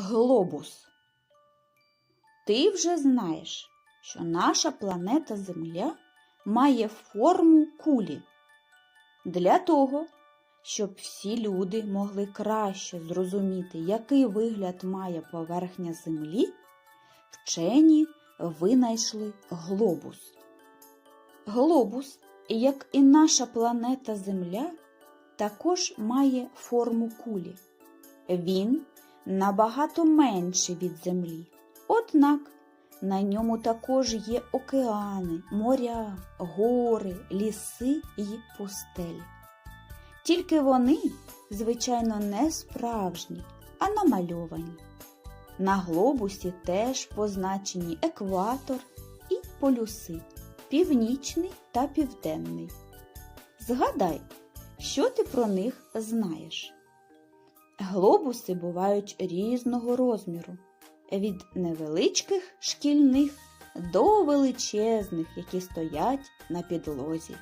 глобус. Ти вже знаєш, що наша планета Земля має форму кулі. Для того, щоб всі люди могли краще зрозуміти, який вигляд має поверхня Землі, вчені винайшли глобус. Глобус, як і наша планета Земля, також має форму кулі. Він набагато менший від Землі. Однак на ньому також є океани, моря, гори, ліси і пустелі. Тільки вони, звичайно, не справжні, а намальовані. На глобусі теж позначені екватор і полюси північний та південний. Згадай, що ти про них знаєш. Глобуси бувають різного розміру, від невеличких шкільних до величезних, які стоять на підлозі.